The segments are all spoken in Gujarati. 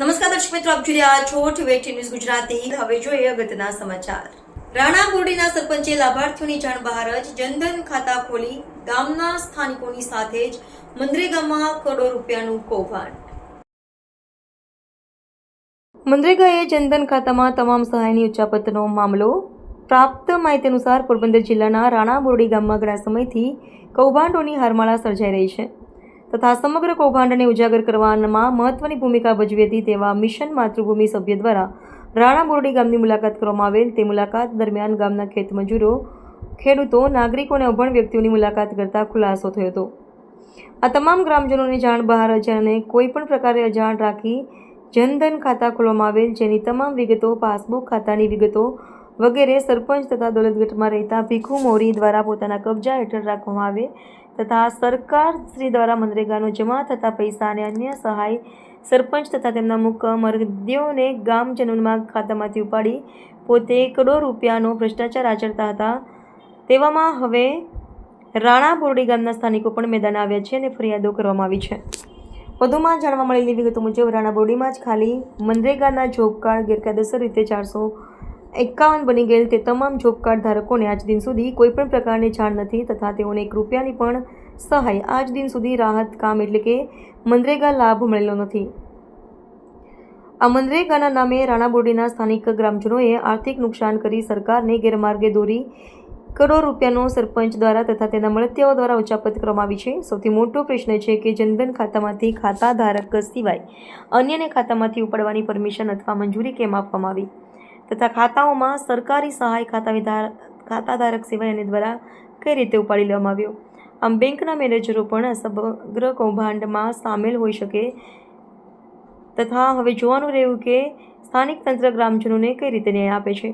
નમસ્કાર દર્શક મિત્રો, આપ જોઈ રહ્યા છો ટીવી ન્યૂઝ ગુજરાતી. હવે જોઈએ અગત્યના સમાચાર. રાણા બોરડીના સરપંચે લાભાર્થીઓની જાણ બહાર જ જનધન ખાતા ખોલી ગામના સ્થાનિકોની સાથે જ મનરેગામાં કરોડો રૂપિયાનું કૌભાંડ. મનરેગાએ જનધન ખાતામાં તમામ સહાયની ઉચ્ચાપતનો મામલો. પ્રાપ્ત માહિતી અનુસાર પોરબંદર જિલ્લાના રાણા બોરડી ગામમાં ઘણા સમયથી કૌભાંડોની હારમાળા સર્જાઈ રહી છે. તથા સમગ્ર કૌભાંડને ઉજાગર કરવામાં મહત્વની ભૂમિકા ભજવી હતી તેવા મિશન માતૃભૂમિ સભ્ય દ્વારા રાણા બોરડી ગામની મુલાકાત કરવામાં આવેલ. તે મુલાકાત દરમિયાન ગામના ખેત મજૂરો, ખેડૂતો, નાગરિકો અને અભણ વ્યક્તિઓની મુલાકાત કરતા ખુલાસો થયો હતો. આ તમામ ગ્રામજનોની જાણ બહાર અજાણને કોઈપણ પ્રકારે અજાણ રાખી જનધન ખાતા ખોલવામાં આવેલ, જેની તમામ વિગતો, પાસબુક ખાતાની વિગતો વગેરે સરપંચ તથા દોલતગઢમાં રહેતા ભીખુ મોરી દ્વારા પોતાના કબજા હેઠળ રાખવામાં આવે તથા સરકાર શ્રી દ્વારા મનરેગાનો જમા થતા પૈસા અને અન્ય સહાય સરપંચ તથા તેમના મુખ મરદ્યોને ગામજનોના ખાતામાંથી ઉપાડી પોતે કરોડો રૂપિયાનો ભ્રષ્ટાચાર આચરતા હતા. તેવામાં હવે રાણા બોરડી ગામના સ્થાનિકો પણ મેદાન આવ્યા છે અને ફરિયાદો કરવામાં આવી છે. વધુમાં જાણવા મળેલી વિગતો મુજબ, રાણા બોરડીમાં જ ખાલી મનરેગાના જોબ કાર્ડ ગેરકાયદેસર રીતે ચારસો એકાવન બની ગયેલ તે તમામ જોબ કાર્ડ ધારકોને આજ દિન સુધી કોઈપણ પ્રકારની જાણ નથી તથા તેઓને એક રૂપિયાની પણ સહાય આજ દિન સુધી રાહત કામ એટલે કે મનરેગા લાભ મળેલો નથી. આ મનરેગાના નામે રાણાબોરડીના સ્થાનિક ગ્રામજનોએ આર્થિક નુકસાન કરી સરકારને ગેરમાર્ગે દોરી કરોડ રૂપિયાનો સરપંચ દ્વારા તથા તેના મળતિયાઓ દ્વારા ઉચાપત કરવામાં આવી છે. સૌથી મોટો પ્રશ્ન છે કે જનધન ખાતામાંથી ખાતા ધારક સિવાય અન્યને ખાતામાંથી ઉપાડવાની પરમિશન અથવા મંજૂરી કેમ આપવામાં આવી? તથા ખાતાઓમાં સરકારી સહાય ખાતા વિધાર, ખાતાધારક સિવાય અન્ય દ્વારા કઈ રીતે ઉપાડી લેવામાં આવ્યો? આમ બેંકના મેનેજરો પણ સમગ્ર કૌભાંડમાં સામેલ હોઈ શકે તથા હવે જોવાનું રહ્યું કે સ્થાનિક તંત્ર ગ્રામજનોને કઈ રીતે ન્યાય આપે છે?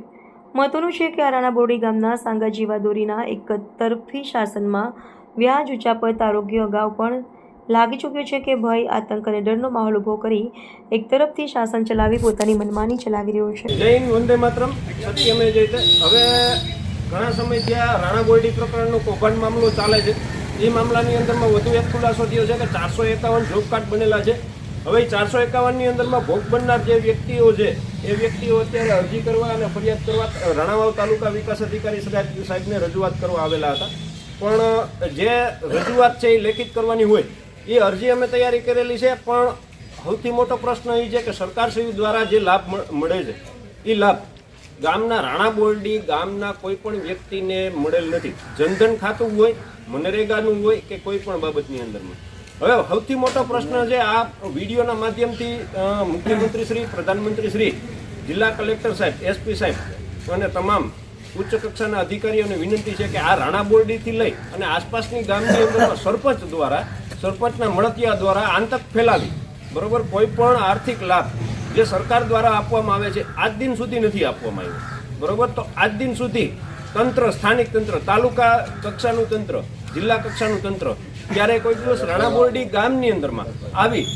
મહત્વનું છે કે આરાણા રાણા બોરડી ગામના સાંગાજીવા દોરીના એક તરફી શાસનમાં વ્યાજ ઉચાપત આરોગ્ય અગાઉ પણ લાગી ચૂક્યો છે કે ભય, આતંક અને ડરનો માહોલ ઊભો કરી એક તરફથી શાસન ચલાવી પોતાની મનમાની ચલાવી રહ્યો છે. જય હિન્દ, વંદે માતરમ. સત્યમે જયતે હવે ઘણા સમય ત્યાં રાણા બોરડી પ્રકરણનો કૌભાંડ મામલો ચાલે છે. એ મામલાની અંદરમાં વધુ એક ખુલાસો થયો છે કે ચારસો એકાવન જોબ બનેલા છે. હવે ચારસો એકાવનની અંદરમાં ભોગ બનનાર જે વ્યક્તિઓ છે, એ વ્યક્તિઓ અત્યારે અરજી કરવા અને ફરિયાદ કરવા રાણાવાવ તાલુકા વિકાસ અધિકારી સાહેબ સાહેબને રજૂઆત કરવા આવેલા હતા. પણ જે રજૂઆત છે એ લેખિત કરવાની હોય એ અરજી અમે તૈયારી કરેલી છે, પણ સૌથી મોટો પ્રશ્ન એ છે કે સરકારશ્રી દ્વારા જે લાભ મળ- મળે છે, એ લાભ ગામના રાણા બોરડી ગામના કોઈ પણ વ્યક્તિને મળેલ નથી. જનધન ખાતું હોય, મનરેગાનું હોય કે કોઈ પણ બાબતની અંદરમાં હવે સૌથી મોટો પ્રશ્ન છે, આ વિડીયોના માધ્યમથી મુખ્યમંત્રી શ્રી પ્રધાનમંત્રી શ્રી જિલ્લા કલેક્ટર સાહેબ, એસપી સાહેબ અને તમામ ઉચ્ચ કક્ષાના અધિકારીઓને વિનંતી છે કે આ રાણા બોરડીથી લઈ અને આસપાસની ગામની અંદરમાં સરપંચ દ્વારા સરપંચના મળતિયા દ્વારા આંતક ફેલાવી, બરોબર? કોઈ પણ આર્થિક લાભ જે સરકાર દ્વારા આપવામાં આવે છે, આજ દિન સુધી નથી આપવામાં આવ્યો. બરોબર? તો આજ દિન સુધી તંત્ર, સ્થાનિક તંત્ર, તાલુકા કક્ષાનું તંત્ર, જિલ્લા કક્ષાનું તંત્ર ક્યારેય કોઈ દિવસ રાણાબોરડી ગામની અંદરમાં આવી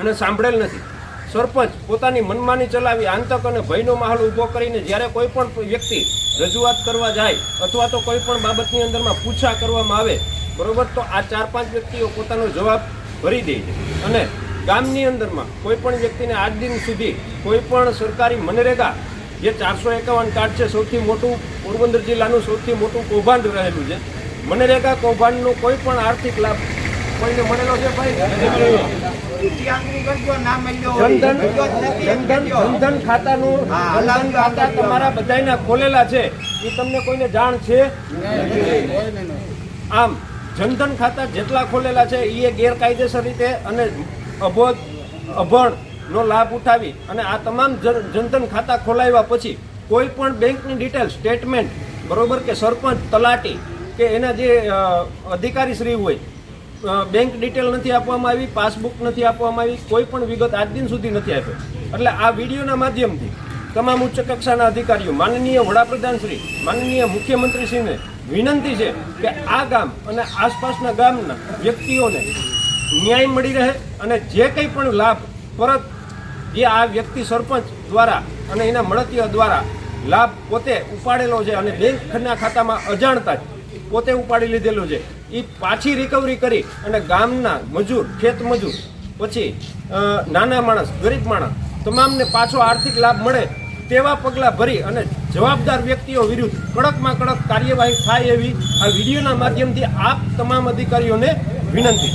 અને સાંભળેલ નથી. સરપંચ પોતાની મનમાની ચલાવી આંતક અને ભયનો માહોલ ઊભો કરીને જ્યારે કોઈ પણ વ્યક્તિ રજૂઆત કરવા જાય અથવા તો કોઈ પણ બાબતની અંદરમાં પૂછા કરવામાં આવે બરોબર? તો આ ચાર પાંચ વ્યક્તિઓ પોતાનો જવાબ ભરી દે છે. અને ગામની અંદરમાં કોઈ પણ વ્યક્તિને આજ દિન સુધી કોઈ પણ સરકારી મનરેગા જે ચારસો એકાવન કાર્ડ છે સૌથી મોટું પોરબંદર જિલ્લાનું સૌથી મોટું કૌભાંડ રહેલું છે. મનરેગા કૌભાંડનો કોઈ પણ આર્થિક લાભ કોઈને મળેલો છે ભાઈ? જનધન ખાતાનું જનધન ખાતા તમારા બધાયના ખોલેલા છે. એ તમને કોઈને જાણ છે? આમ જનધન ખાતા જેટલા ખોલેલા છે એ ગેરકાયદેસર રીતે અને અબોધ અભણનો લાભ ઉઠાવી અને આ તમામ જન- જનધન ખાતા ખોલાવ્યા પછી કોઈ પણ બેંકની ડિટેલ સ્ટેટમેન્ટ, બરોબર કે સરપંચ, તલાટી કે એના જે અધિકારીશ્રી અધિકારી શ્રી હોય બેંક ડિટેલ નથી આપવામાં આવી, પાસબુક નથી આપવામાં આવી, કોઈ પણ વિગત આજ દિન સુધી નથી આપી એટલે આ વિડીયોના માધ્યમથી તમામ ઉચ્ચ કક્ષાના અધિકારીઓ, માનનીય વડાપ્રધાન શ્રી, માનનીય મુખ્યમંત્રીશ્રીને વિનંતી છે કે આ ગામ અને આસપાસના ગામના વ્યક્તિઓને ન્યાય મળી રહે અને જે કંઈ પણ લાભ પરત જે આ વ્યક્તિ સરપંચ દ્વારા અને એના મળતીઓ દ્વારા લાભ પોતે ઉપાડેલો છે અને બેંકના ખાતામાં અજાણતા જ પોતે ઉપાડી લીધેલો છે એ પાછી રિકવરી કરી અને ગામના મજૂર, ખેત મજૂર, પછી નાના માણસ, ગરીબ માણસ, તમામને પાછો આર્થિક લાભ મળે તેવા પગલાં ભરી અને જવાબદાર વ્યક્તિઓ વિરુદ્ધ કડકમાં કડક કાર્યવાહી થાય એવી આ વિડીયોના માધ્યમથી આપ તમામ અધિકારીઓને વિનંતી